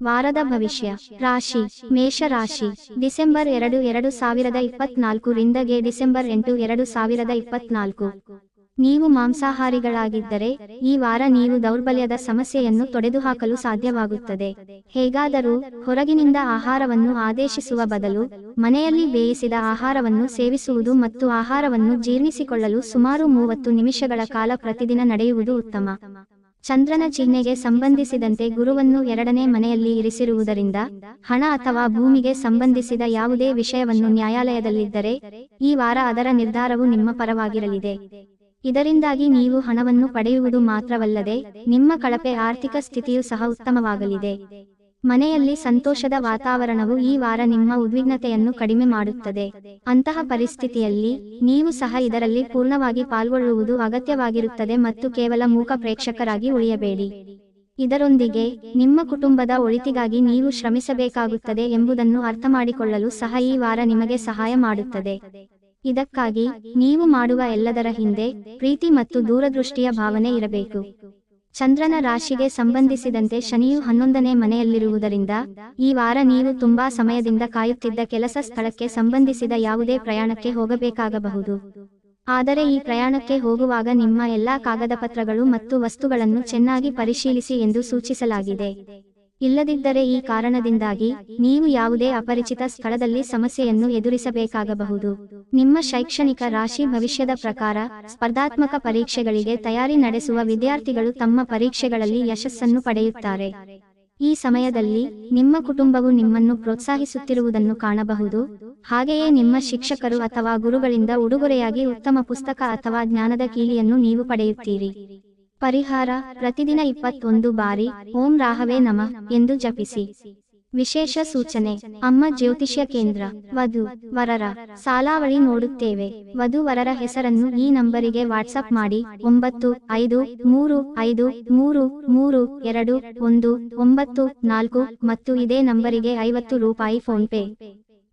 ವಾರದ ಭವಿಷ್ಯ, ರಾಶಿ ಮೇಷ ರಾಶಿ ಡಿಸೆಂಬರ್ ಎರಡು ಎರಡು ಸಾವಿರದ ಇಪ್ಪತ್ನಾಲ್ಕು ರಿಂದಗೆ ಡಿಸೆಂಬರ್ ಎಂಟು, ಎರಡು ಸಾವಿರದ ಇಪ್ಪತ್ನಾಲ್ಕು. ನೀವು ಮಾಂಸಾಹಾರಿಗಳಾಗಿದ್ದರೆ, ಈ ವಾರ ನೀವು ದೌರ್ಬಲ್ಯದ ಸಮಸ್ಯೆಯನ್ನು ತೊಡೆದುಹಾಕಲು ಸಾಧ್ಯವಾಗುತ್ತದೆ. ಹೇಗಾದರೂ, ಹೊರಗಿನಿಂದ ಆಹಾರವನ್ನು ಆದೇಶಿಸುವ ಬದಲು, ಮನೆಯಲ್ಲಿ ಬೇಯಿಸಿದ ಆಹಾರವನ್ನು ಸೇವಿಸುವುದು ಮತ್ತು ಆಹಾರವನ್ನು ಜೀರ್ಣಿಸಿಕೊಳ್ಳಲು ಸುಮಾರು ಮೂವತ್ತು ನಿಮಿಷಗಳ ಕಾಲ ಪ್ರತಿದಿನ ನಡೆಯುವುದು ಉತ್ತಮ. ಚಂದ್ರನ ಚಿಹ್ನೆಗೆ ಸಂಬಂಧಿಸಿದಂತೆ ಗುರುವನ್ನು ಎರಡನೇ ಮನೆಯಲ್ಲಿ ಇರಿಸಿರುವುದರಿಂದ ಹಣ ಅಥವಾ ಭೂಮಿಗೆ ಸಂಬಂಧಿಸಿದ ಯಾವುದೇ ವಿಷಯವನ್ನು ನ್ಯಾಯಾಲಯದಲ್ಲಿದ್ದರೆ ಈ ವಾರ ಅದರ ನಿರ್ಧಾರವು ನಿಮ್ಮ ಪರವಾಗಿರಲಿದೆ. ಇದರಿಂದಾಗಿ ನೀವು ಹಣವನ್ನು ಪಡೆಯುವುದು ಮಾತ್ರವಲ್ಲದೆ ನಿಮ್ಮ ಕಳಪೆ ಆರ್ಥಿಕ ಸ್ಥಿತಿಯು ಸಹ ಉತ್ತಮವಾಗಲಿದೆ. ಮನೆಯಲ್ಲಿ ಸಂತೋಷದ ವಾತಾವರಣವು ಈ ವಾರ ನಿಮ್ಮ ಉದ್ವಿಗ್ನತೆಯನ್ನು ಕಡಿಮೆ ಮಾಡುತ್ತದೆ. ಅಂತಹ ಪರಿಸ್ಥಿತಿಯಲ್ಲಿ ನೀವು ಸಹ ಇದರಲ್ಲಿ ಪೂರ್ಣವಾಗಿ ಪಾಲ್ಗೊಳ್ಳುವುದು ಅಗತ್ಯವಾಗಿರುತ್ತದೆ ಮತ್ತು ಕೇವಲ ಮೂಕ ಪ್ರೇಕ್ಷಕರಾಗಿ ಉಳಿಯಬೇಡಿ. ಇದರೊಂದಿಗೆ ನಿಮ್ಮ ಕುಟುಂಬದ ಒಳಿತಿಗಾಗಿ ನೀವು ಶ್ರಮಿಸಬೇಕಾಗುತ್ತದೆ ಎಂಬುದನ್ನು ಅರ್ಥಮಾಡಿಕೊಳ್ಳಲು ಸಹ ಈ ವಾರ ನಿಮಗೆ ಸಹಾಯ ಮಾಡುತ್ತದೆ. ಇದಕ್ಕಾಗಿ ನೀವು ಮಾಡುವ ಎಲ್ಲದರ ಹಿಂದೆ ಪ್ರೀತಿ ಮತ್ತು ದೂರದೃಷ್ಟಿಯ ಭಾವನೆ ಇರಬೇಕು. ಚಂದ್ರನ ರಾಶಿಗೆ ಸಂಬಂಧಿಸಿದಂತೆ ಶನಿಯು ಹನ್ನೊಂದನೇ ಮನೆಯಲ್ಲಿರುವುದರಿಂದ, ಈ ವಾರ ನೀವು ತುಂಬಾ ಸಮಯದಿಂದ ಕಾಯುತ್ತಿದ್ದ ಕೆಲಸ ಸ್ಥಳಕ್ಕೆ ಸಂಬಂಧಿಸಿದ ಯಾವುದೇ ಪ್ರಯಾಣಕ್ಕೆ ಹೋಗಬೇಕಾಗಬಹುದು. ಆದರೆ ಈ ಪ್ರಯಾಣಕ್ಕೆ ಹೋಗುವಾಗ ನಿಮ್ಮ ಎಲ್ಲಾ ಕಾಗದಪತ್ರಗಳು ಮತ್ತು ವಸ್ತುಗಳನ್ನು ಚೆನ್ನಾಗಿ ಪರಿಶೀಲಿಸಿ ಎಂದು ಸೂಚಿಸಲಾಗಿದೆ. ಇಲ್ಲದಿದ್ದರೆ ಈ ಕಾರಣದಿಂದಾಗಿ ನೀವು ಯಾವುದೇ ಅಪರಿಚಿತ ಸ್ಥಳದಲ್ಲಿ ಸಮಸ್ಯೆಯನ್ನು ಎದುರಿಸಬೇಕಾಗಬಹುದು. ನಿಮ್ಮ ಶೈಕ್ಷಣಿಕ ರಾಶಿ ಭವಿಷ್ಯದ ಪ್ರಕಾರ ಸ್ಪರ್ಧಾತ್ಮಕ ಪರೀಕ್ಷೆಗಳಿಗೆ ತಯಾರಿ ನಡೆಸುವ ವಿದ್ಯಾರ್ಥಿಗಳು ತಮ್ಮ ಪರೀಕ್ಷೆಗಳಲ್ಲಿ ಯಶಸ್ಸನ್ನು ಪಡೆಯುತ್ತಾರೆ. ಈ ಸಮಯದಲ್ಲಿ ನಿಮ್ಮ ಕುಟುಂಬವು ನಿಮ್ಮನ್ನು ಪ್ರೋತ್ಸಾಹಿಸುತ್ತಿರುವುದನ್ನು ಕಾಣಬಹುದು. ಹಾಗೆಯೇ ನಿಮ್ಮ ಶಿಕ್ಷಕರು ಅಥವಾ ಗುರುಗಳಿಂದ ಉಡುಗೊರೆಯಾಗಿ ಉತ್ತಮ ಪುಸ್ತಕ ಅಥವಾ ಜ್ಞಾನದ ಕೀಲಿಯನ್ನು ನೀವು ಪಡೆಯುತ್ತೀರಿ. ಪರಿಹಾರ ಪ್ರತಿದಿನ ಇಪ್ಪತ್ತೊಂದು ಬಾರಿ ಓಂ ರಾಹವೇ ನಮ ಎಂದು ಜಪಿಸಿ. ವಿಶೇಷ ಸೂಚನೆ, ಅಮ್ಮ ಜ್ಯೋತಿಷ್ಯ ಕೇಂದ್ರ, ವಧು, ವರರ, ಸಾಲಾವಳಿ ನೋಡುತ್ತೇವೆ. ವಧು ವರರ ಹೆಸರನ್ನು ಈ ನಂಬರಿಗೆ ವಾಟ್ಸಪ್ ಮಾಡಿ, ಒಂಬತ್ತು, ಐದು, ಮೂರು ಐದು, ಮೂರು ಮೂರು, ಎರಡು, ಒಂದು, ಒಂಬತ್ತು, ನಾಲ್ಕು ಮತ್ತು ಇದೇ ನಂಬರಿಗೆ ಐವತ್ತು ರೂಪಾಯಿ ಫೋನ್ ಪೇ